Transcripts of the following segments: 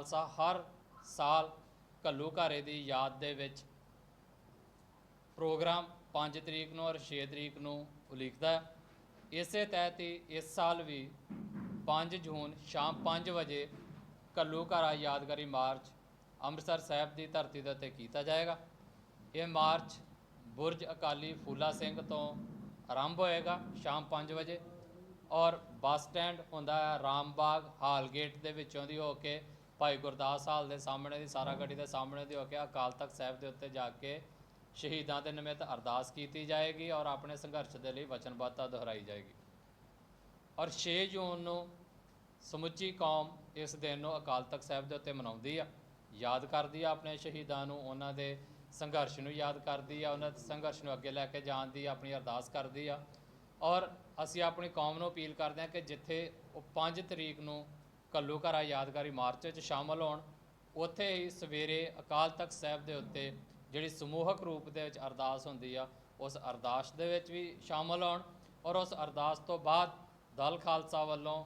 ਖਾਲਸਾ ਹਰ ਸਾਲ ਘੱਲੂ ਘਾਰੇ ਦੀ ਯਾਦ ਦੇ ਵਿੱਚ ਪ੍ਰੋਗਰਾਮ 5 ਤਰੀਕ ਨੂੰ ਔਰ 6 ਤਰੀਕ ਨੂੰ ਉਲੀਕਦਾ ਹੈ। ਇਸੇ ਤਹਿਤ ਹੀ ਇਸ ਸਾਲ ਵੀ 5 ਜੂਨ ਸ਼ਾਮ 5 ਵਜੇ ਘੱਲੂ ਘਾਰਾ ਯਾਦਗਾਰੀ ਮਾਰਚ ਅੰਮ੍ਰਿਤਸਰ ਸਾਹਿਬ ਦੀ ਧਰਤੀ ਦੇ ਉੱਤੇ ਕੀਤਾ ਜਾਏਗਾ। ਇਹ ਮਾਰਚ ਬੁਰਜ ਅਕਾਲੀ ਫੂਲਾ ਸਿੰਘ ਤੋਂ ਆਰੰਭ ਹੋਏਗਾ ਸ਼ਾਮ 5 ਵਜੇ ਔਰ ਬੱਸ ਸਟੈਂਡ ਹੁੰਦਾ ਹੈ ਰਾਮਬਾਗ ਹਾਲ ਗੇਟ ਦੇ ਵਿੱਚੋਂ ਦੀ ਹੋ ਕੇ ਭਾਈ ਗੁਰਦਾਸ ਹਾਲ ਦੇ ਸਾਹਮਣੇ ਦੀ, ਸਾਰਾ ਗੱਡੀ ਦੇ ਸਾਹਮਣੇ ਦੀ ਹੋ ਕੇ ਅਕਾਲ ਤਖਤ ਸਾਹਿਬ ਦੇ ਉੱਤੇ ਜਾ ਕੇ ਸ਼ਹੀਦਾਂ ਦੇ ਨਿਮਿਤ ਅਰਦਾਸ ਕੀਤੀ ਜਾਏਗੀ ਔਰ ਆਪਣੇ ਸੰਘਰਸ਼ ਦੇ ਲਈ ਵਚਨਬੱਧਤਾ ਦੁਹਰਾਈ ਜਾਏਗੀ। ਔਰ 6 ਜੂਨ ਨੂੰ ਸਮੁੱਚੀ ਕੌਮ ਇਸ ਦਿਨ ਨੂੰ ਅਕਾਲ ਤਖਤ ਸਾਹਿਬ ਦੇ ਉੱਤੇ ਮਨਾਉਂਦੀ ਆ। ਯਾਦ ਕਰਦੀ ਆ ਆਪਣੇ ਸ਼ਹੀਦਾਂ ਨੂੰ, ਉਹਨਾਂ ਦੇ ਸੰਘਰਸ਼ ਨੂੰ ਯਾਦ ਕਰਦੀ ਆ, ਉਹਨਾਂ ਦੇ ਸੰਘਰਸ਼ ਨੂੰ ਅੱਗੇ ਲੈ ਕੇ ਜਾਣ ਦੀ ਆਪਣੀ ਅਰਦਾਸ ਕਰਦੀ ਆ। ਔਰ ਅਸੀਂ ਆਪਣੀ ਕੌਮ ਨੂੰ ਅਪੀਲ ਕਰਦੇ ਹਾਂ ਕਿ ਜਿੱਥੇ ਉਹ 5 ਤਰੀਕ ਨੂੰ ਕੱਲੂ ਘਰਾ ਯਾਦਗਾਰੀ ਮਾਰਚ 'ਚ ਸ਼ਾਮਲ ਹੋਣ। ਉੱਥੇ ਹੀ ਸਵੇਰੇ ਅਕਾਲ ਤਖਤ ਸਾਹਿਬ ਦੇ ਉੱਤੇ ਜਿਹੜੀ ਸਮੂਹਕ ਰੂਪ ਦੇ ਵਿੱਚ ਅਰਦਾਸ ਹੁੰਦੀ ਆ, ਉਸ ਅਰਦਾਸ ਦੇ ਵਿੱਚ ਵੀ ਸ਼ਾਮਲ ਹੋਣ ਔਰ ਉਸ ਅਰਦਾਸ ਤੋਂ ਬਾਅਦ ਦਲ ਖਾਲਸਾ ਵੱਲੋਂ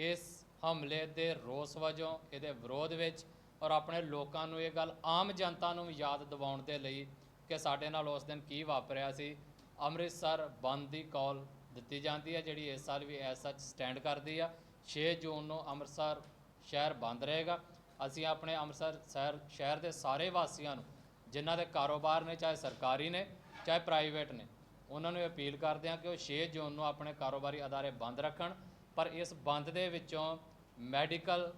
ਇਸ ਹਮਲੇ ਦੇ ਰੋਸ ਵਜੋਂ, ਇਹਦੇ ਵਿਰੋਧ ਵਿੱਚ ਔਰ ਆਪਣੇ ਲੋਕਾਂ ਨੂੰ ਇਹ ਗੱਲ ਆਮ ਜਨਤਾ ਨੂੰ ਯਾਦ ਦਿਵਾਉਣ ਦੇ ਲਈ ਕਿ ਸਾਡੇ ਨਾਲ ਉਸ ਦਿਨ ਕੀ ਵਾਪਰਿਆ ਸੀ। ਅੰਮ੍ਰਿਤਸਰ ਬੰਦ ਦੀ ਕਾਲ ਦਿੱਤੀ ਜਾਂਦੀ ਹੈ ਜਿਹੜੀ ਇਸ ਸਾਲ ਵੀ ਐਸ ਸੱਚ ਸਟੈਂਡ ਕਰਦੀ ਆ। 6 ਜੂਨ ਨੂੰ ਅੰਮ੍ਰਿਤਸਰ ਸ਼ਹਿਰ ਬੰਦ ਰਹੇਗਾ। ਅਸੀਂ ਆਪਣੇ ਅੰਮ੍ਰਿਤਸਰ ਸ਼ਹਿਰ ਸ਼ਹਿਰ ਦੇ ਸਾਰੇ ਵਾਸੀਆਂ ਨੂੰ, ਜਿਨ੍ਹਾਂ ਦੇ ਕਾਰੋਬਾਰ ਨੇ, ਚਾਹੇ ਸਰਕਾਰੀ ਨੇ, ਚਾਹੇ ਪ੍ਰਾਈਵੇਟ ਨੇ, ਉਹਨਾਂ ਨੂੰ ਅਪੀਲ ਕਰਦੇ ਹਾਂ ਕਿ ਉਹ 6 ਜੂਨ ਨੂੰ ਆਪਣੇ ਕਾਰੋਬਾਰੀ ਅਦਾਰੇ ਬੰਦ ਰੱਖਣ। ਪਰ ਇਸ ਬੰਦ ਦੇ ਵਿੱਚੋਂ ਮੈਡੀਕਲ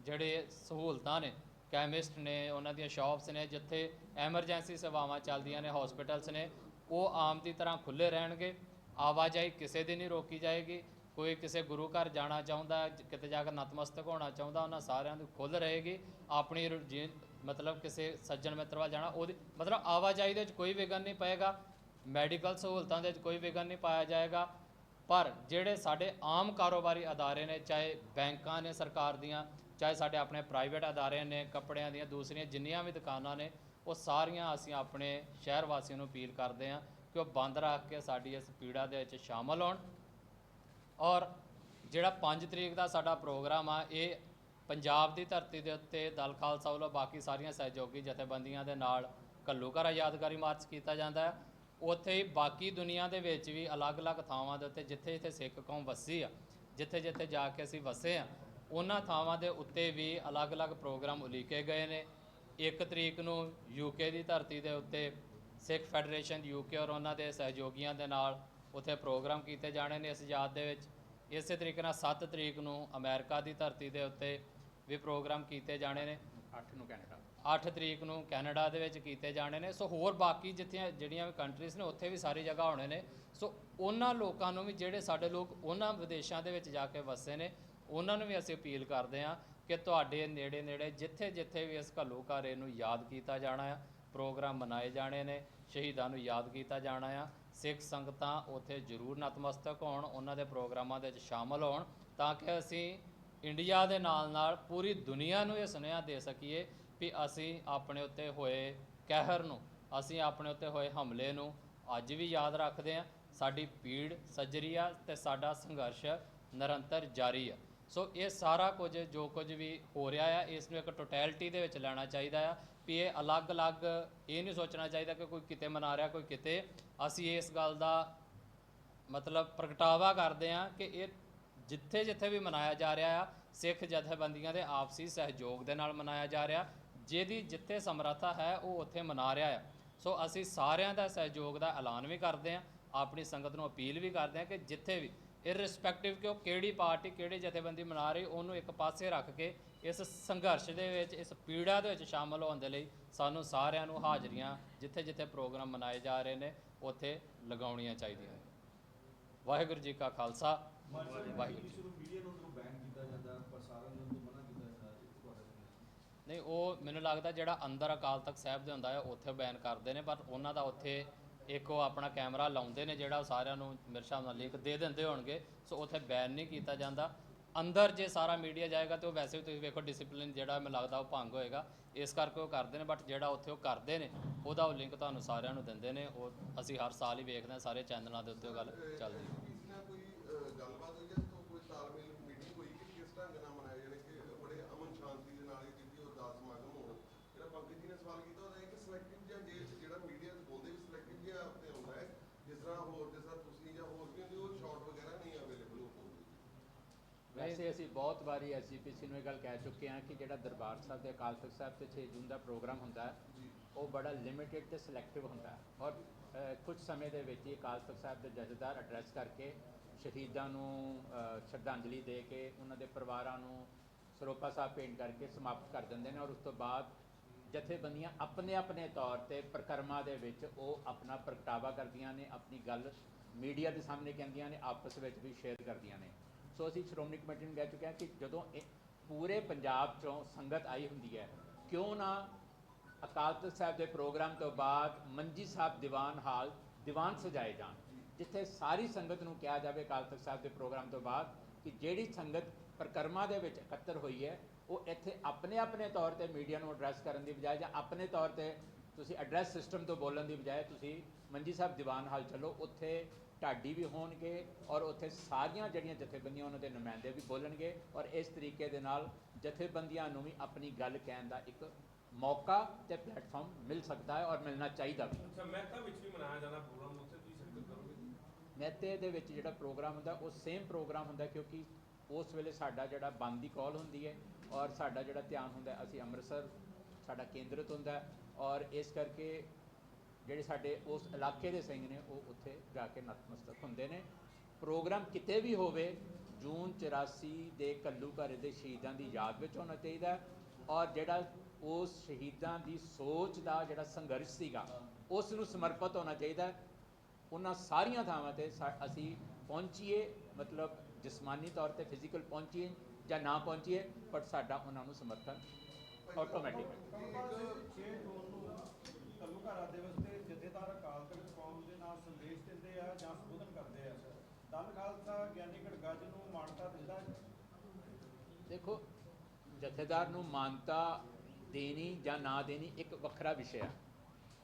ਜਿਹੜੇ ਸਹੂਲਤਾਂ ਨੇ ਕੈਮਿਸਟ ਨੇ, ਉਹਨਾਂ ਦੀਆਂ ਸ਼ਾਪਸ ਨੇ, ਜਿੱਥੇ ਐਮਰਜੈਂਸੀ ਸੇਵਾਵਾਂ ਚੱਲਦੀਆਂ ਨੇ ਹਸਪੀਟਲਸ ਨੇ, ਉਹ ਆਮ ਦੀ ਤਰ੍ਹਾਂ ਖੁੱਲੇ ਰਹਿਣਗੇ। ਆਵਾਜਾਈ ਕਿਸੇ ਦੀ ਨਹੀਂ ਰੋਕੀ ਜਾਏਗੀ। ਕੋਈ ਕਿਸੇ ਗੁਰੂ ਘਰ ਜਾਣਾ ਚਾਹੁੰਦਾ, ਕਿਤੇ ਜਾ ਕੇ ਨਤਮਸਤਕ ਹੋਣਾ ਚਾਹੁੰਦਾ, ਉਹਨਾਂ ਸਾਰਿਆਂ ਦੀ ਖੁੱਲ ਰਹੇਗੀ। ਆਪਣੀ ਰੁਝੀ- ਮਤਲਬ ਕਿਸੇ ਸੱਜਣ ਮਿੱਤਰ ਵੱਲ ਜਾਣਾ, ਉਹਦੀ, ਮਤਲਬ ਆਵਾਜਾਈ ਦੇ ਵਿੱਚ ਕੋਈ ਵਿਘਨ ਨਹੀਂ ਪਏਗਾ, ਮੈਡੀਕਲ ਸਹੂਲਤਾਂ ਦੇ ਵਿੱਚ ਕੋਈ ਵਿਘਨ ਨਹੀਂ ਪਾਇਆ ਜਾਏਗਾ। ਪਰ ਜਿਹੜੇ ਸਾਡੇ ਆਮ ਕਾਰੋਬਾਰੀ ਅਦਾਰੇ ਨੇ, ਚਾਹੇ ਬੈਂਕਾਂ ਨੇ ਸਰਕਾਰ ਦੀਆਂ, ਚਾਹੇ ਸਾਡੇ ਆਪਣੇ ਪ੍ਰਾਈਵੇਟ ਅਦਾਰੇ ਨੇ, ਕੱਪੜਿਆਂ ਦੀਆਂ, ਦੂਸਰੀਆਂ ਜਿੰਨੀਆਂ ਵੀ ਦੁਕਾਨਾਂ ਨੇ, ਉਹ ਸਾਰੀਆਂ ਅਸੀਂ ਆਪਣੇ ਸ਼ਹਿਰ ਵਾਸੀਆਂ ਨੂੰ ਅਪੀਲ ਕਰਦੇ ਹਾਂ ਕਿ ਉਹ ਬੰਦ ਰੱਖ ਕੇ ਸਾਡੀ ਇਸ ਪੀੜਾ ਦੇ ਵਿੱਚ ਸ਼ਾਮਲ ਹੋਣ। ਔਰ ਜਿਹੜਾ 5 ਤਰੀਕ ਦਾ ਸਾਡਾ ਪ੍ਰੋਗਰਾਮ ਆ, ਇਹ ਪੰਜਾਬ ਦੀ ਧਰਤੀ ਦੇ ਉੱਤੇ ਦਲ ਖਾਲਸਾ ਵੱਲੋਂ ਬਾਕੀ ਸਾਰੀਆਂ ਸਹਿਯੋਗੀ ਜਥੇਬੰਦੀਆਂ ਦੇ ਨਾਲ ਘੱਲੂਘਰ ਯਾਦਗਾਰੀ ਮਾਰਚ ਕੀਤਾ ਜਾਂਦਾ ਹੈ। ਉੱਥੇ ਹੀ ਬਾਕੀ ਦੁਨੀਆ ਦੇ ਵਿੱਚ ਵੀ ਅਲੱਗ-ਅਲੱਗ ਥਾਵਾਂ ਦੇ ਉੱਤੇ ਜਿੱਥੇ-ਜਿੱਥੇ ਸਿੱਖ ਕੌਮ ਵਸੀ ਆ ਜਿੱਥੇ-ਜਿੱਥੇ ਜਾ ਕੇ ਅਸੀਂ ਵਸੇ ਆ, ਉਹਨਾਂ ਥਾਵਾਂ ਦੇ ਉੱਤੇ ਵੀ ਅਲੱਗ-ਅਲੱਗ ਪ੍ਰੋਗਰਾਮ ਉਲੀਕੇ ਗਏ ਨੇ। 1 ਤਰੀਕ ਨੂੰ ਯੂਕੇ ਦੀ ਧਰਤੀ ਦੇ ਉੱਤੇ ਸਿੱਖ ਫੈਡਰੇਸ਼ਨ ਯੂਕੇ ਔਰ ਉਹਨਾਂ ਦੇ ਸਹਿਯੋਗੀਆਂ ਦੇ ਨਾਲ ਉੱਥੇ ਪ੍ਰੋਗਰਾਮ ਕੀਤੇ ਜਾਣੇ ਨੇ ਇਸ ਯਾਦ ਦੇ ਵਿੱਚ। ਇਸੇ ਤਰੀਕੇ ਨਾਲ 7 ਤਰੀਕ ਨੂੰ ਅਮਰੀਕਾ ਦੀ ਧਰਤੀ ਦੇ ਉੱਤੇ ਵੀ ਪ੍ਰੋਗਰਾਮ ਕੀਤੇ ਜਾਣੇ ਨੇ। 8 ਨੂੰ ਕੈਨੇਡਾ। 8 ਤਰੀਕ ਨੂੰ ਕੈਨੇਡਾ ਦੇ ਵਿੱਚ ਕੀਤੇ ਜਾਣੇ ਨੇ। ਸੋ ਹੋਰ ਬਾਕੀ ਜਿੱਥੇ ਜਿਹੜੀਆਂ ਵੀ ਕੰਟਰੀਜ਼ ਨੇ ਉੱਥੇ ਵੀ ਸਾਰੀ ਜਗ੍ਹਾ ਹੋਣੇ ਨੇ। ਸੋ ਉਹਨਾਂ ਲੋਕਾਂ ਨੂੰ ਵੀ ਜਿਹੜੇ ਸਾਡੇ ਲੋਕ ਉਹਨਾਂ ਵਿਦੇਸ਼ਾਂ ਦੇ ਵਿੱਚ ਜਾ ਕੇ ਵਸੇ ਨੇ ਉਹਨਾਂ ਨੂੰ ਵੀ ਅਸੀਂ ਅਪੀਲ ਕਰਦੇ ਹਾਂ ਕਿ ਤੁਹਾਡੇ ਨੇੜੇ ਨੇੜੇ ਜਿੱਥੇ ਜਿੱਥੇ ਵੀ ਇਸ ਘੱਲੂ ਘਾਰੇ ਨੂੰ ਯਾਦ ਕੀਤਾ ਜਾਣਾ ਆ ਪ੍ਰੋਗਰਾਮ ਮਨਾਏ ਜਾਣੇ ਨੇ ਸ਼ਹੀਦਾਂ ਨੂੰ ਯਾਦ ਕੀਤਾ ਜਾਣਾ ਆ। ਸਿੱਖ ਸੰਗਤਾਂ ਉੱਥੇ ਜ਼ਰੂਰ ਨਤਮਸਤਕ ਹੋਣ, ਉਹਨਾਂ ਦੇ ਪ੍ਰੋਗਰਾਮਾਂ ਦੇ ਵਿੱਚ ਸ਼ਾਮਲ ਹੋਣ, ਤਾਂ ਕਿ ਅਸੀਂ ਇੰਡੀਆ ਦੇ ਨਾਲ ਨਾਲ ਪੂਰੀ ਦੁਨੀਆ ਨੂੰ ਇਹ ਸੁਨੇਹਾ ਦੇ ਸਕੀਏ ਵੀ ਅਸੀਂ ਆਪਣੇ ਉੱਤੇ ਹੋਏ ਕਹਿਰ ਨੂੰ, ਅਸੀਂ ਆਪਣੇ ਉੱਤੇ ਹੋਏ ਹਮਲੇ ਨੂੰ ਅੱਜ ਵੀ ਯਾਦ ਰੱਖਦੇ ਹਾਂ। ਸਾਡੀ ਪੀੜ ਸੱਜਰੀ ਆ ਤੇ ਸਾਡਾ ਸੰਘਰਸ਼ ਨਿਰੰਤਰ ਜਾਰੀ ਆ। ਸੋ ਇਹ ਸਾਰਾ ਕੁਝ ਜੋ ਕੁਝ ਵੀ ਹੋ ਰਿਹਾ ਆ, ਇਸ ਨੂੰ ਇੱਕ ਟੋਟੈਲਿਟੀ ਦੇ ਵਿੱਚ ਲੈਣਾ ਚਾਹੀਦਾ ਆ ਵੀ ਇਹ ਅਲੱਗ-ਅਲੱਗ ਇਹ ਨਹੀਂ ਸੋਚਣਾ ਚਾਹੀਦਾ ਕਿ ਕੋਈ ਕਿਤੇ ਮਨਾ ਰਿਹਾ, ਕੋਈ ਕਿਤੇ। ਅਸੀਂ ਇਸ ਗੱਲ ਦਾ ਮਤਲਬ ਪ੍ਰਗਟਾਵਾ ਕਰਦੇ ਆ ਕਿ ਇਹ ਜਿੱਥੇ ਜਿੱਥੇ ਵੀ ਮਨਾਇਆ ਜਾ ਰਿਹਾ ਆ, ਸਿੱਖ ਜਥੇਬੰਦੀਆਂ ਦੇ ਆਪਸੀ ਸਹਿਯੋਗ ਦੇ ਨਾਲ ਮਨਾਇਆ ਜਾ ਰਿਹਾ। ਜਿਹਦੀ ਜਿੱਥੇ ਸਮਰੱਥਾ ਹੈ, ਉਹ ਉੱਥੇ ਮਨਾ ਰਿਹਾ ਆ। ਸੋ ਅਸੀਂ ਸਾਰਿਆਂ ਦਾ ਸਹਿਯੋਗ ਦਾ ਐਲਾਨ ਵੀ ਕਰਦੇ ਆ ਆਪਣੀ ਸੰਗਤ ਨੂੰ ਅਪੀਲ ਵੀ ਕਰਦੇ ਆ ਕਿ ਜਿੱਥੇ ਵੀ ਇਰਰਿਸਪੈਕਟਿਵ ਕਿ ਉਹ ਕਿਹੜੀ ਪਾਰਟੀ, ਕਿਹੜੀ ਜਥੇਬੰਦੀ ਮਨਾ ਰਹੀ, ਉਹਨੂੰ ਇੱਕ ਪਾਸੇ ਰੱਖ ਕੇ ਇਸ ਸੰਘਰਸ਼ ਦੇ ਵਿੱਚ, ਇਸ ਪੀੜਾ ਦੇ ਵਿੱਚ ਸ਼ਾਮਲ ਹੋਣ ਦੇ ਲਈ ਸਾਨੂੰ ਸਾਰਿਆਂ ਨੂੰ ਹਾਜ਼ਰੀਆਂ ਜਿੱਥੇ ਜਿੱਥੇ ਪ੍ਰੋਗਰਾਮ ਮਨਾਏ ਜਾ ਰਹੇ ਨੇ, ਉੱਥੇ ਲਗਾਉਣੀਆਂ ਚਾਹੀਦੀਆਂ ਨੇ। ਵਾਹਿਗੁਰੂ ਜੀ ਕਾ ਖਾਲਸਾ। ਵਾਹਿਗੁਰੂ ਜੀ ਮੀਡੀਆ ਨੂੰ ਅੰਦਰੋਂ ਬੈਨ ਕੀਤਾ ਜਾਂਦਾ ਪ੍ਰਸਾਰਣ ਨੂੰ ਮਨਾ ਕੀਤਾ ਜਾਂਦਾ ਨਹੀਂ, ਉਹ ਮੈਨੂੰ ਲੱਗਦਾ ਜਿਹੜਾ ਅੰਦਰ ਅਕਾਲ ਤਖਤ ਸਾਹਿਬ ਦੇ ਹੁੰਦਾ ਹੈ, ਉੱਥੇ ਬੈਨ ਕਰਦੇ ਨੇ, ਪਰ ਉਹਨਾਂ ਦਾ ਉੱਥੇ ਇੱਕ ਉਹ ਆਪਣਾ ਕੈਮਰਾ ਲਾਉਂਦੇ ਨੇ ਜਿਹੜਾ ਉਹ ਸਾਰਿਆਂ ਨੂੰ ਮੇਰੇ ਹਿਸਾਬ ਨਾਲ ਲਿੰਕ ਦੇ ਦਿੰਦੇ ਹੋਣਗੇ। ਸੋ ਉੱਥੇ ਬੈਨ ਨਹੀਂ ਕੀਤਾ ਜਾਂਦਾ। ਅੰਦਰ ਜੇ ਸਾਰਾ ਮੀਡੀਆ ਜਾਏਗਾ ਤੇ ਉਹ ਵੈਸੇ ਵੀ ਤੁਸੀਂ ਵੇਖੋ ਡਿਸਪਲਿਨ ਜਿਹੜਾ ਮੈਨੂੰ ਲੱਗਦਾ ਉਹ ਭੰਗ ਹੋਏਗਾ। ਇਸ ਕਰਕੇ ਉਹ ਕਰਦੇ ਨੇ ਬਟ ਜਿਹੜਾ ਉੱਥੇ ਉਹ ਕਰਦੇ ਨੇ, ਉਹਦਾ ਉਹ ਲਿੰਕ ਤੁਹਾਨੂੰ ਸਾਰਿਆਂ ਨੂੰ ਦਿੰਦੇ ਨੇ। ਉਹ ਅਸੀਂ ਹਰ ਸਾਲ ਹੀ ਵੇਖਦੇ ਹਾਂ, ਸਾਰੇ ਚੈਨਲਾਂ ਦੇ ਉੱਤੇ ਉਹ ਗੱਲ ਚੱਲਦੀ। ਹੈ ਕਿਸੇ ਨਾਲ ਕੋਈ ਅਹ, ਗੱਲਬਾਤ ਹੋਈ ਜਾਂ ਤੋਂ ਕੋਈ ਤਾਲਮੇਲ ਮੀਟਿੰਗ ਹੋਈ ਕਿ ਕਿਸ ਢੰਗ ਨਾਲ ਮਨਾਏ ਜਾਣੇ ਕਿ ਬੜੇ ਅਮਨ ਸ਼ਾਂਤੀ ਦੇ ਨਾਲ ਇਹ ਕੀਤੀ ਸਵਾਲ ਕੀਤਾ ਉਹਦਾ ਇੱਕ ਸਿਲੈਕਟਿਵ ਜਿਹਾ ਜੇ ਜਿਹੜਾ ਮੀਡੀਆ ਚ ਬੋਲਦੇ ਵੀ ਸਿਲੈਕਟਿਵ ਜਿਹਾ ਤੇ ਹੁੰਦਾ ਹੈ ਜਿਸ ਤਰ੍ਹਾਂ ਹੋਰ ਜਿਸ ਤਰ੍ਹਾਂ ਤੁਸੀਂ ਜਾਂ ਹੋਰ ਵੀ ਹੁੰਦੇ ਉਹ ਸ਼ਾਰਟ ਵਗੈਰਾ ਨਹੀਂ ਅਵੇਲੇਬਲ ਹੋ ਪਾਉਂਦੇ ਵੈਸੇ ਅਸੀਂ ਬਹੁਤ ਵਾਰੀ ਐਸਜੀਪੀਸੀ ਨੂੰ ਇਹ ਗੱਲ ਕਹਿ ਚੁੱਕੇ ਹਾਂ ਕਿ ਜਿਹੜਾ ਦਰਬਾਰ ਸਾਹਿਬ ਦੇ ਅਕਾਲ ਤਖਤ ਸਾਹਿਬ ਤੇ 6 ਜੂਨ ਦਾ ਪ੍ਰੋਗਰਾਮ ਹੁੰਦਾ ਉਹ ਬੜਾ ਲਿਮਿਟਿਡ ਤੇ ਸਿਲੈਕਟਿਵ ਹੁੰਦਾ ਔਰ ਕੁਝ ਸਮੇਂ ਦੇ ਵਿੱਚ ਹੀ ਅਕਾਲ ਤਖਤ ਸਾਹਿਬ ਦੇ ਜਥੇਦਾਰ ਐਡਰੈਸ ਕਰਕੇ ਸ਼ਹੀਦਾਂ ਨੂੰ ਸ਼ਰਧਾਂਜਲੀ ਦੇ ਕੇ ਉਹਨਾਂ ਦੇ ਪਰਿਵਾਰਾਂ ਨੂੰ ਸਰੋਪਾ ਸਾਹਿਬ ਭੇਂਟ ਕਰਕੇ ਸਮਾਪਤ ਕਰ ਦਿੰਦੇ ਨੇ ਔਰ ਉਸ ਤੋਂ ਬਾਅਦ ਜਥੇਬੰਦੀਆਂ ਆਪਣੇ ਆਪਣੇ ਤੌਰ ਤੇ ਪ੍ਰਕਰਮਾਂ ਦੇ ਵਿੱਚ ਉਹ ਆਪਣਾ ਪ੍ਰਗਟਾਵਾ ਕਰਦੀਆਂ ਨੇ ਆਪਣੀ ਗੱਲ ਮੀਡੀਆ ਦੇ ਸਾਹਮਣੇ ਕਹਿੰਦੀਆਂ ਨੇ ਆਪਸ ਵਿੱਚ ਵੀ ਸ਼ੇਅਰ ਕਰਦੀਆਂ ਨੇ। ਸੋ ਅਸੀਂ ਸ਼੍ਰੋਮਣੀ ਕਮੇਟੀ ਨੂੰ ਕਹਿ ਚੁੱਕੇ ਹਾਂ ਕਿ ਜਦੋਂ ਇਹ ਪੂਰੇ ਪੰਜਾਬ ਚੋਂ ਸੰਗਤ ਆਈ ਹੁੰਦੀ ਹੈ, ਕਿਉਂ ਨਾ ਅਕਾਲ ਤਖਤ ਸਾਹਿਬ ਦੇ ਪ੍ਰੋਗਰਾਮ ਤੋਂ ਬਾਅਦ ਮੰਜੀ ਸਾਹਿਬ ਦੀਵਾਨ ਹਾਲ ਦੀਵਾਨ ਸਜਾਏ ਜਾਣ, ਜਿੱਥੇ ਸਾਰੀ ਸੰਗਤ ਨੂੰ ਕਿਹਾ ਜਾਵੇ ਅਕਾਲ ਤਖਤ ਸਾਹਿਬ ਦੇ ਪ੍ਰੋਗਰਾਮ ਤੋਂ ਬਾਅਦ ਕਿ ਜਿਹੜੀ ਸੰਗਤ ਪ੍ਰਕਰਮਾ ਦੇ ਵਿੱਚ ਇਕੱਤਰ ਹੋਈ ਹੈ, ਉਹ ਇੱਥੇ ਆਪਣੇ ਆਪਣੇ ਤੌਰ ਤੇ ਮੀਡੀਆ ਨੂੰ ਐਡਰੈਸ ਕਰਨ ਦੀ ਬਜਾਏ ਜਾਂ ਆਪਣੇ ਤੌਰ ਤੇ ਤੁਸੀਂ ਐਡਰੈਸ ਸਿਸਟਮ ਤੋਂ ਬੋਲਣ ਦੀ ਬਜਾਏ ਤੁਸੀਂ ਮੰਜੀ ਸਾਹਿਬ ਦੀਵਾਨ ਹਾਲ ਚੱਲੋ ਉੱਥੇ ਢਾਡੀ ਵੀ ਹੋਣਗੇ ਔਰ ਉੱਥੇ ਸਾਰੀਆਂ ਜਿਹੜੀਆਂ ਜਥੇਬੰਦੀਆਂ ਉਹਨਾਂ ਦੇ ਨੁਮਾਇੰਦੇ ਵੀ ਬੋਲਣਗੇ ਔਰ ਇਸ ਤਰੀਕੇ ਦੇ ਨਾਲ ਜਥੇਬੰਦੀਆਂ ਨੂੰ ਵੀ ਆਪਣੀ ਗੱਲ ਕਹਿਣ ਦਾ ਇੱਕ ਮੌਕਾ ਤੇ ਪਲੇਟਫਾਰਮ ਮਿਲ ਸਕਦਾ ਹੈ ਔਰ ਮਿਲਣਾ ਚਾਹੀਦਾ ਵੀ। ਅੱਛਾ ਮਹਿਤਾ ਵਿੱਚ ਵੀ ਮਨਾਇਆ ਜਾਣਾ ਪ੍ਰੋਗਰਾਮ ਉੱਥੇ ਤੁਸੀਂ ਸ਼ਿਰਕਤ ਕਰੋਗੇ? ਮਹਿਤੇ ਦੇ ਵਿੱਚ ਜਿਹੜਾ ਪ੍ਰੋਗਰਾਮ ਹੁੰਦਾ ਉਹ ਸੇਮ ਪ੍ਰੋਗਰਾਮ ਹੁੰਦਾ ਕਿਉਂਕਿ ਉਸ ਵੇਲੇ ਸਾਡਾ ਜਿਹੜਾ ਬੰਦ ਦੀ ਕਾਲ ਹੁੰਦੀ ਹੈ ਔਰ ਸਾਡਾ ਜਿਹੜਾ ਧਿਆਨ ਹੁੰਦਾ ਅਸੀਂ ਅੰਮ੍ਰਿਤਸਰ ਸਾਡਾ ਕੇਂਦਰਿਤ ਹੁੰਦਾ ਔਰ ਇਸ ਕਰਕੇ ਜਿਹੜੇ ਸਾਡੇ ਉਸ ਇਲਾਕੇ ਦੇ ਸਿੰਘ ਨੇ, ਉਹ ਉੱਥੇ ਜਾ ਕੇ ਨਤਮਸਤਕ ਹੁੰਦੇ ਨੇ। ਪ੍ਰੋਗਰਾਮ ਕਿਤੇ ਵੀ ਹੋਵੇ, ਜੂਨ 84 ਦੇ ਕੱਲੂ ਘਰ ਦੇ ਸ਼ਹੀਦਾਂ ਦੀ ਯਾਦ ਵਿੱਚ ਹੋਣਾ ਚਾਹੀਦਾ ਔਰ ਜਿਹੜਾ ਉਸ ਸ਼ਹੀਦਾਂ ਦੀ ਸੋਚ ਦਾ ਜਿਹੜਾ ਸੰਘਰਸ਼ ਸੀਗਾ ਉਸ ਨੂੰ ਸਮਰਪਿਤ ਹੋਣਾ ਚਾਹੀਦਾ ਉਹਨਾਂ ਸਾਰੀਆਂ ਥਾਵਾਂ ਤੇ ਸਾ- ਅਸੀਂ ਪਹੁੰਚੀਏ, ਮਤਲਬ ਜਿਸਮਾਨੀ ਤੌਰ ਤੇ ਫਿਜ਼ੀਕਲ ਪਹੁੰਚੀਏ ਜਾਂ ਨਾ ਪਹੁੰਚੀਏ, ਪਰ ਸਾਡਾ ਉਹਨਾਂ ਨੂੰ ਸਮਰਥਨ ਆਟੋਮੈਟਿਕ ਇੱਕ 6 ਜੂਨ ਜਥੇਦਾਰ ਅਕਾਲ ਤਖਤ ਕੌਮ ਦੇ ਨਾਲ ਸੰਦੇਸ਼ ਦਿੰਦੇ ਆ ਜਾਂ ਸੰਬੋਧਨ ਕਰਦੇ ਆ ਦਲ ਖਾਲਸਾ ਗਿਆਨੀ ਗੜਗੱਜ ਨੂੰ ਮਾਨਤਾ ਦਿੰਦਾ ਦੇਖੋ, ਜਥੇਦਾਰ ਨੂੰ ਮਾਨਤਾ ਦੇਣੀ ਜਾਂ ਨਾ ਦੇਣੀ ਇੱਕ ਵੱਖਰਾ ਵਿਸ਼ਾ ਹੈ।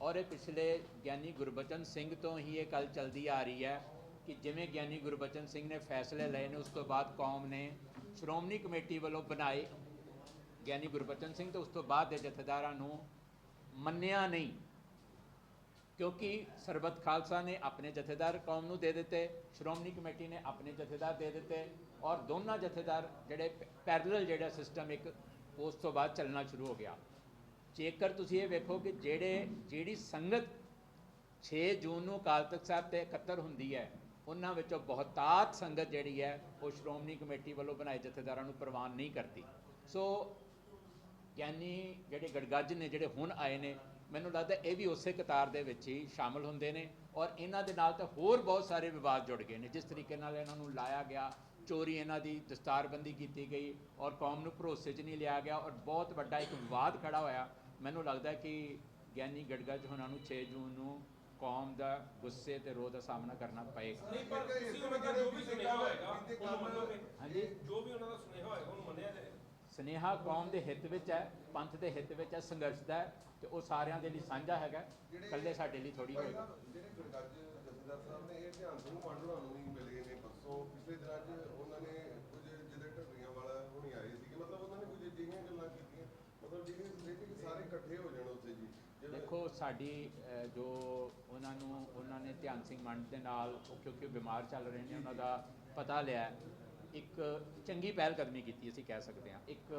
ਔਰ ਇਹ ਪਿਛਲੇ ਗਿਆਨੀ ਗੁਰਬਚਨ ਸਿੰਘ ਤੋਂ ਹੀ ਇਹ ਗੱਲ ਚੱਲਦੀ ਆ ਰਹੀ ਹੈ ਕਿ ਜਿਵੇਂ ਗਿਆਨੀ ਗੁਰਬਚਨ ਸਿੰਘ ਨੇ ਫੈਸਲੇ ਲਏ ਨੇ, ਉਸ ਤੋਂ ਬਾਅਦ ਕੌਮ ਨੇ ਸ਼੍ਰੋਮਣੀ ਕਮੇਟੀ ਵੱਲੋਂ ਬਣਾਏ ਗਿਆਨੀ ਗੁਰਬਚਨ ਸਿੰਘ ਤੇ ਉਸ ਤੋਂ ਬਾਅਦ ਦੇ ਜਥੇਦਾਰਾਂ ਨੂੰ ਮੰਨਿਆ ਨਹੀਂ। ਕਿਉਂਕਿ ਸਰਬਤ ਖਾਲਸਾ ਨੇ ਆਪਣੇ ਜਥੇਦਾਰ ਕੌਮ ਨੂੰ ਦੇ ਦਿੱਤੇ, ਸ਼੍ਰੋਮਣੀ ਕਮੇਟੀ ਨੇ ਆਪਣੇ ਜਥੇਦਾਰ ਦੇ ਦਿੱਤੇ ਔਰ ਦੋਨਾਂ ਜਥੇਦਾਰ ਜਿਹੜੇ ਪੈਰਲਲ ਜਿਹੜਾ ਸਿਸਟਮ ਇੱਕ, ਉਸ ਤੋਂ ਬਾਅਦ ਚੱਲਣਾ ਸ਼ੁਰੂ ਹੋ ਗਿਆ। ਜੇਕਰ ਤੁਸੀਂ ਇਹ ਵੇਖੋ ਕਿ ਜਿਹੜੇ, ਜਿਹੜੀ ਸੰਗਤ 6 ਜੂਨ ਨੂੰ ਅਕਾਲ ਤਖਤ ਸਾਹਿਬ ਤੇ ਇਕੱਤਰ ਹੁੰਦੀ ਹੈ, ਉਹਨਾਂ ਵਿੱਚੋਂ ਬਹੁਤਾਤ ਸੰਗਤ ਜਿਹੜੀ ਹੈ, ਉਹ ਸ਼੍ਰੋਮਣੀ ਕਮੇਟੀ ਵੱਲੋਂ ਬਣਾਏ ਜਥੇਦਾਰਾਂ ਨੂੰ ਪ੍ਰਵਾਨ ਨਹੀਂ ਕਰਦੀ। ਸੋ ਗਿਆਨੀ ਜਿਹੜੇ ਗੜਗੱਜ ਨੇ ਜਿਹੜੇ ਹੁਣ ਆਏ ਨੇ ਮੈਨੂੰ ਲੱਗਦਾ ਇਹ ਵੀ ਉਸੇ ਕਤਾਰ ਦੇ ਵਿੱਚ ਹੀ ਸ਼ਾਮਲ ਹੁੰਦੇ ਨੇ ਔਰ ਇਹਨਾਂ ਦੇ ਨਾਲ ਤਾਂ ਹੋਰ ਬਹੁਤ ਸਾਰੇ ਵਿਵਾਦ ਜੁੜ ਗਏ ਨੇ। ਜਿਸ ਤਰੀਕੇ ਨਾਲ ਇਹਨਾਂ ਨੂੰ ਲਾਇਆ ਗਿਆ ਚੋਰੀ ਇਹਨਾਂ ਦੀ ਦਸਤਾਰਬੰਦੀ ਕੀਤੀ ਗਈ ਔਰ ਕੌਮ ਨੂੰ ਭਰੋਸੇ 'ਚ ਨਹੀਂ ਲਿਆ ਗਿਆ ਔਰ ਬਹੁਤ ਵੱਡਾ ਇੱਕ ਵਿਵਾਦ ਖੜਾ ਹੋਇਆ। ਮੈਨੂੰ ਲੱਗਦਾ ਕਿ ਗਿਆਨੀ ਗੜਗੱਜ ਉਹਨਾਂ ਨੂੰ 6 ਜੂਨ ਨੂੰ ਕੌਮ ਦਾ ਗੁੱਸੇ ਤੇ ਰੋਹ ਦਾ ਸਾਹਮਣਾ ਕਰਨਾ ਪਏਗਾ। ਨਹੀਂ ਪਰ ਜੋ ਵੀ ਹੋਏਗਾ ਹਾਂਜੀ। ਜੋ ਵੀ ਉਹਨਾਂ ਦਾ ਸੁਨੇਹਾ ਹੋਏਗਾ ਉਹਨੂੰ ਮੰਨਿਆ ਜਾਏਗਾ। ਸਨੇਹਾ ਕੌਮ ਦੇ ਹਿੱਤ ਵਿੱਚ ਹੈ ਪੰਥ ਦੇ ਹਿੱਤ ਵਿੱਚ ਹੈ ਸੰਘਰਸ਼ ਦਾ ਹੈ ਤੇ ਉਹ ਸਾਰਿਆਂ ਦੇ ਲਈ ਸਾਂਝਾ ਹੈਗਾ। ਇਕੱਲੇ ਸਾਡੇ ਲਈ ਥੋੜੀ ਹੋਏਗਾ। ਜਿਹੜੇ ਗੜਗੱਜ ਜਥੇਦਾਰ ਸਾਹਿਬ ਨੇ ਇਹ ਧਿਆਨ ਸਿੰਘ ਮੰਡਲਾ ਨੂੰ ਨਹੀਂ ਮਿਲੇ ਨੇ ਪਰਸੋਂ ਪਿਛਲੇ ਦਿਨਾਂ 'ਚ ਉਹਨਾਂ ਨੇ ਕੁਝ ਜਿਹਦੇ ਢੱਡਰੀਆਂ ਵਾਲਾ ਹੁਣੀ ਆਏ ਸੀਗੇ ਮਤਲਬ ਉਹਨਾਂ ਨੇ ਕੁਝ ਅਜਿਹੀਆਂ ਗੱਲਾਂ ਕੀਤੀਆਂ ਮਤਲਬ ਜਿਹੜੀਆਂ ਜਿਹੜੇ ਸਾਰੇ ਇਕੱਠੇ ਹੋ ਜਾਣ ਉੱਥੇ ਜੀ। ਦੇਖੋ ਸਾਡੀ ਜੋ ਉਹਨਾਂ ਨੂੰ ਉਹਨਾਂ ਨੇ ਧਿਆਨ ਸਿੰਘ ਮੰਡ ਦੇ ਨਾਲ ਕਿਉਂਕਿ ਬਿਮਾਰ ਚੱਲ ਰਹੇ ਨੇ ਉਹਨਾਂ ਦਾ ਪਤਾ ਲਿਆ। ਇੱਕ ਚੰਗੀ ਪਹਿਲ ਕਦਮੀ ਕੀਤੀ ਅਸੀਂ ਕਹਿ ਸਕਦੇ ਹਾਂ। ਇੱਕ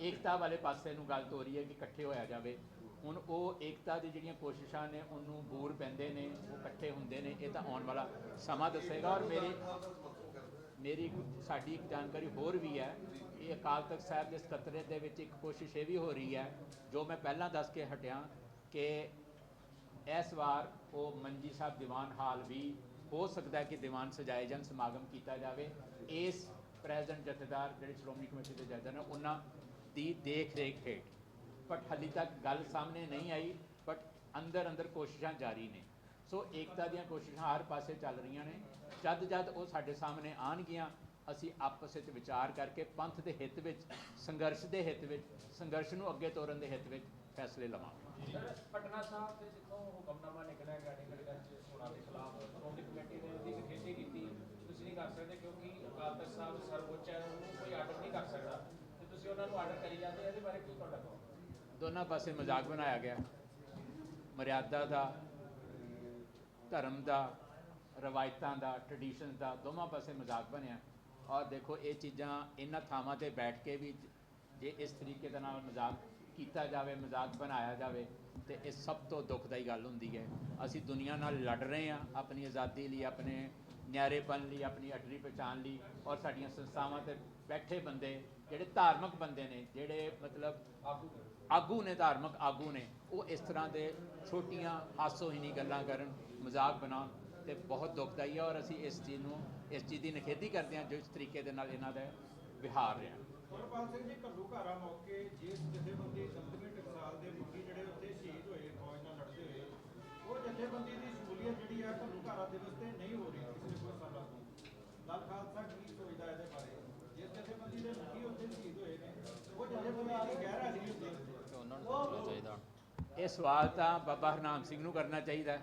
ਏਕਤਾ ਵਾਲੇ ਪਾਸੇ ਨੂੰ ਗੱਲ ਹੋ ਰਹੀ ਹੈ ਕਿ ਇਕੱਠੇ ਹੋਇਆ ਜਾਵੇ। ਹੁਣ ਉਹ ਏਕਤਾ ਦੀ ਜਿਹੜੀਆਂ ਕੋਸ਼ਿਸ਼ਾਂ ਨੇ, ਉਹਨੂੰ ਬੂਰ ਪੈਂਦੇ ਨੇ, ਉਹ ਇਕੱਠੇ ਹੁੰਦੇ ਨੇ, ਇਹ ਤਾਂ ਆਉਣ ਵਾਲਾ ਸਮਾਂ ਦੱਸੇਗਾ। ਔਰ ਮੇਰੀ ਮੇਰੀ ਸਾਡੀ ਇੱਕ ਜਾਣਕਾਰੀ ਹੋਰ ਵੀ ਹੈ ਇਹ ਅਕਾਲ ਤਖਤ ਸਾਹਿਬ ਦੇ ਸਕੱਤਰੇ ਦੇ ਵਿੱਚ ਇੱਕ ਕੋਸ਼ਿਸ਼ ਇਹ ਵੀ ਹੋ ਰਹੀ ਹੈ, ਜੋ ਮੈਂ ਪਹਿਲਾਂ ਦੱਸ ਕੇ ਹਟਿਆ ਕਿ ਇਸ ਵਾਰ ਉਹ ਮੰਜੀ ਸਾਹਿਬ ਦੀਵਾਨ ਹਾਲ ਵੀ ਹੋ ਸਕਦਾ ਕਿ ਦੀਵਾਨ ਸਜਾਏ ਜਾਣ, ਸਮਾਗਮ ਕੀਤਾ ਜਾਵੇ। ਇਸ ਪ੍ਰੈਜ਼ੈਂਟ ਜਥੇਦਾਰ ਜਿਹੜੇ ਸ਼੍ਰੋਮਣੀ ਕਮੇਟੀ ਦੇ ਜਥੇਦਾਰ ਨੇ ਉਹਨਾਂ ਦੀ ਦੇਖ ਰੇਖ ਹੇਠ। ਬਟ ਹਾਲੇ ਤੱਕ ਗੱਲ ਸਾਹਮਣੇ ਨਹੀਂ ਆਈ ਬਟ ਅੰਦਰ ਅੰਦਰ ਕੋਸ਼ਿਸ਼ਾਂ ਜਾਰੀ ਨੇ। ਸੋ ਏਕਤਾ ਦੀਆਂ ਕੋਸ਼ਿਸ਼ਾਂ ਹਰ ਪਾਸੇ ਚੱਲ ਰਹੀਆਂ ਨੇ। ਜਦ ਜਦ ਉਹ ਸਾਡੇ ਸਾਹਮਣੇ ਆਣਗੀਆਂ ਅਸੀਂ ਆਪਸ ਵਿੱਚ ਵਿਚਾਰ ਕਰਕੇ ਪੰਥ ਦੇ ਹਿੱਤ ਵਿੱਚ, ਸੰਘਰਸ਼ ਦੇ ਹਿੱਤ ਵਿੱਚ, ਸੰਘਰਸ਼ ਨੂੰ ਅੱਗੇ ਤੋਰਨ ਦੇ ਹਿੱਤ ਵਿੱਚ ਫੈਸਲੇ ਲਵਾਂਗੇ। ਪਟਨਾ ਸਾਹਿਬ ਦੇ ਜਿੱਥੋਂ ਹੁਕਮਨਾਮਾ ਨਿਕਲਿਆ ਗਾੜੀ ਗੜਗੱਜ ਹੋਣਾ ਦੇ ਖਿਲਾਫ ਸ਼੍ਰੋਮਣੀ ਕਮੇਟੀ ਨੇ ਉਹਦੀ ਨਿਖੇਧੀ ਕੀਤੀ ਤੁਸੀਂ ਨਹੀਂ ਕਰ ਸਕਦੇ ਕਿਉਂਕਿ ਅਕਾਲ ਤਖਤ ਸਾਹਿਬ ਸਰਵਉੱਚ ਹੈ, ਉਹਨੂੰ ਕੋਈ ਆਰਡਰ ਨਹੀਂ ਕਰ ਸਕਦਾ। ਤੇ ਤੁਸੀਂ ਉਹਨਾਂ ਨੂੰ ਆਰਡਰ ਕਰੀ ਜਾਂਦੇ ਇਹਦੇ ਬਾਰੇ ਕੀ ਤੁਹਾਡਾ ਕਹੋ ਦੋਨਾਂ ਪਾਸੇ ਮਜ਼ਾਕ ਬਣਾਇਆ ਗਿਆ। ਮਰਿਆਦਾ ਦਾ, ਧਰਮ ਦਾ, ਰਵਾਇਤਾਂ ਦਾ ਟ੍ਰੈਡੀਸ਼ਨ ਦਾ, ਦੋਵਾਂ ਪਾਸੇ ਮਜ਼ਾਕ ਬਣਿਆ। ਔਰ ਦੇਖੋ, ਇਹ ਚੀਜ਼ਾਂ ਇਹਨਾਂ ਥਾਵਾਂ ਤੇ ਬੈਠ ਕੇ ਵੀ ਜੇ ਇਸ ਤਰੀਕੇ ਦੇ ਨਾਲ ਮਜ਼ਾਕ ਕੀਤਾ ਜਾਵੇ, ਮਜ਼ਾਕ ਬਣਾਇਆ ਜਾਵੇ, ਤੇ ਇਹ ਸਭ ਤੋਂ ਦੁਖਦਾਈ ਗੱਲ ਹੁੰਦੀ ਹੈ। ਅਸੀਂ ਦੁਨੀਆ ਨਾਲ ਲੜ ਰਹੇ ਹਾਂ, ਆਪਣੀ ਆਜ਼ਾਦੀ ਲਈ, ਆਪਣੇ ਨਿਆਰੇਪਨ ਲਈ, ਆਪਣੀ ਅਟਰੀ ਪਛਾਣ ਲਈ ਔਰ ਸਾਡੀਆਂ ਸੰਸਥਾਵਾਂ ਤੇ ਬੈਠੇ ਬੰਦੇ, ਜਿਹੜੇ ਧਾਰਮਿਕ ਬੰਦੇ ਨੇ, ਜਿਹੜੇ ਮਤਲਬ ਆਗੂ ਨੇ। ਧਾਰਮਿਕ ਆਗੂ ਨੇ, ਉਹ ਇਸ ਤਰ੍ਹਾਂ ਦੇ ਛੋਟੀਆਂ ਹਾਸੋਹੀਣੀ ਗੱਲਾਂ ਕਰਨ, ਮਜ਼ਾਕ ਬਣਾਉਣ ਤੇ ਬਹੁਤ ਦੁਖਦਾਈ ਹੈ ਔਰ ਅਸੀਂ ਇਸ ਚੀਜ਼ ਨੂੰ, ਇਸ ਚੀਜ਼ ਦੀ ਨਿਖੇਧੀ ਕਰਦੇ ਹਾਂ ਜਿਸ ਤਰੀਕੇ ਦੇ ਨਾਲ ਇਹਨਾਂ ਦਾ ਵਿਹਾਰ ਰਿਹਾ। ਗੁਰਪਾਲ ਸਿੰਘ ਜੀ, ਘੱਲੂ ਮੌਕੇ ਜਿਸ ਜਥੇਬੰਦੀ ਦਮਦਮੀ ਟਕਸਾਲ ਦੇ ਮੁਖੀ ਜਿਹੜੇ ਉੱਥੇ ਸ਼ਹੀਦ ਹੋਏ, ਫੌਜ ਨਾਲ ਲੜਦੇ ਹੋਏ, ਉਹ ਜਥੇਬੰਦੀ ਦੀ ਸ਼ਮੂਲੀਅਤ ਜਿਹੜੀ ਆ, ਘੱਲੂ ਦਿਵਸ ਤੇ ਨਹੀਂ ਹੋ ਰਹੀ ਪਿਛਲੇ ਕੁਝ ਸਾਲਾਂ ਤੋਂ ਦਲ ਖਾਲਸਾ ਕੀ ਸੋਚਦਾ ਇਹਦੇ ਬਾਰੇ। ਜਿਸ ਜਥੇਬੰਦੀ ਦੇ ਮੁਖੀ ਉੱਥੇ ਸ਼ਹੀਦ ਹੋਏ ਨੇ ਉਹ ਜਥੇਬੰਦੀ ਦੀ ਗੈਰ ਹਾਜ਼ਰੀ ਹੁੰਦੀ ਹੈ ਤੇ ਉਹਨਾਂ ਨੂੰ ਪੁੱਛਣਾ ਚਾਹੀਦਾ। ਇਹ ਸਵਾਲ ਤਾਂ ਬਾਬਾ ਹਰਨਾਮ ਸਿੰਘ ਨੂੰ ਕਰਨਾ ਚਾਹੀਦਾ।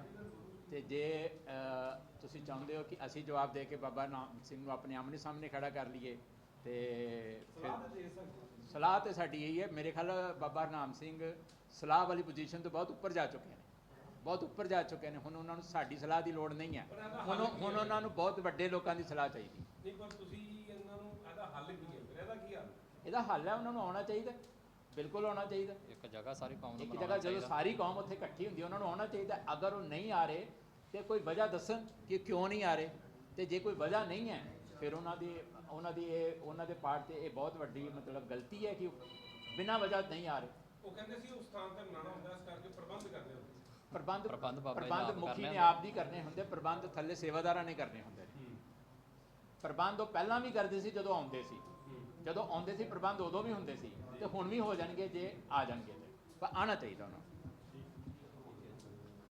ਤੇ ਜੇ ਤੁਸੀਂ ਚਾਹੁੰਦੇ ਹੋ ਕਿ ਅਸੀਂ ਜਵਾਬ ਦੇ ਕੇ ਬਾਬਾ ਹਰਨਾਮ ਸਿੰਘ ਨੂੰ ਆਪਣੇ ਆਮਣੇ ਸਾਹਮਣੇ ਖੜਾ ਕਰ ਲਈਏ ਤੇ ਫਿਰ ਸਲਾਹ ਤੇ ਸਾਡੀ ਇਹੀ ਹੈ। ਮੇਰੇ ਖਿਆਲ ਬਾਬਾ ਹਰਨਾਮ ਸਿੰਘ ਸਲਾਹ ਵਾਲੀ ਪੋਜੀਸ਼ਨ ਤੋਂ ਬਹੁਤ ਉੱਪਰ ਜਾ ਚੁੱਕੇ ਨੇ। ਬਹੁਤ ਉੱਪਰ ਜਾ ਚੁੱਕੇ ਨੇ ਹੁਣ ਉਹਨਾਂ ਨੂੰ ਸਾਡੀ ਸਲਾਹ ਦੀ ਲੋੜ ਨਹੀਂ ਹੈ। ਹੁਣ ਹੁਣ ਉਹਨਾਂ ਨੂੰ ਬਹੁਤ ਵੱਡੇ ਲੋਕਾਂ ਦੀ ਸਲਾਹ ਚਾਹੀਦੀ। ਨਹੀਂ ਪਰ ਤੁਸੀਂ ਇਹਨਾਂ ਨੂੰ ਇਹਦਾ ਹੱਲ ਕੀ ਹੈ? ਫਿਰ ਇਹਦਾ ਕੀ ਹੱਲ? ਇਹਦਾ ਹੱਲ ਹੈ ਉਹਨਾਂ ਨੂੰ ਆਉਣਾ ਚਾਹੀਦਾ। ਬਿਲਕੁਲ ਆਉਣਾ ਚਾਹੀਦਾ। ਇੱਕ ਜਗ੍ਹਾ ਸਾਰੀ ਕੌਮ ਨੂੰ ਇੱਕ ਜਗ੍ਹਾ ਜਦੋਂ ਸਾਰੀ ਕੌਮ ਉੱਥੇ ਇਕੱਠੀ ਹੁੰਦੀ ਹੈ ਉਹਨਾਂ ਨੂੰ ਆਉਣਾ ਚਾਹੀਦਾ। ਅਗਰ ਉਹ ਨਹੀਂ ਆ ਰਹੇ ਤੇ ਕੋਈ ਵਜ੍ਹਾ ਦੱਸਣ ਕਿ ਕਿਉਂ ਨਹੀਂ ਆ ਰਹੇ। ਤੇ ਜੇ ਕੋਈ ਵਜ੍ਹਾ ਨਹੀਂ ਹੈ ਫਿਰ ਉਹਨਾਂ ਦੀ ਉਹਨਾਂ ਦੀ ਇਹ ਉਹਨਾਂ ਦੇ ਪਾਰਟ ਤੇ ਇਹ ਬਹੁਤ ਵੱਡੀ ਮਤਲਬ ਗਲਤੀ ਹੈ ਕਿ ਬਿਨਾਂ ਵਜ੍ਹਾ ਨਹੀਂ ਆ ਰਹੇ। ਉਹ ਕਹਿੰਦੇ ਸੀ ਉਸ ਸਥਾਨ ਤੇ ਮਨਾਉਣਾ ਹੁੰਦਾ ਇਸ ਕਰਕੇ ਪ੍ਰਬੰਧ ਕਰਦੇ ਹੁੰਦੇ ਪ੍ਰਬੰਧ ਪ੍ਰਬੰਧ ਬਾਬਾ ਜੀ ਪ੍ਰਬੰਧ ਆਪ ਮੁਖੀ ਕਰਨੇ ਨੇ। ਆਪ ਦੀ ਕਰਨੇ ਹੁੰਦੇ ਪ੍ਰਬੰਧ ਥੱਲੇ ਸੇਵਾਦਾਰਾਂ ਨੇ ਕਰਨੇ ਹੁੰਦੇ ਨੇ। ਪ੍ਰਬੰਧ ਉਹ ਪਹਿਲਾਂ ਵੀ ਕਰਦੇ ਸੀ ਜਦੋਂ ਆਉਂਦੇ ਸੀ। ਜਦੋਂ ਆਉਂਦੇ ਸੀ ਪ੍ਰਬੰਧ ਉਦੋਂ ਵੀ ਹੁੰਦੇ ਸੀ ਤੇ ਹੁਣ ਵੀ ਹੋ ਜਾਣਗੇ ਜੇ ਆ ਜਾਣਗੇ ਤੇ। ਪਰ ਆਣਾ ਚਾਹੀਦਾ ਉਹਨਾਂ ਨੂੰ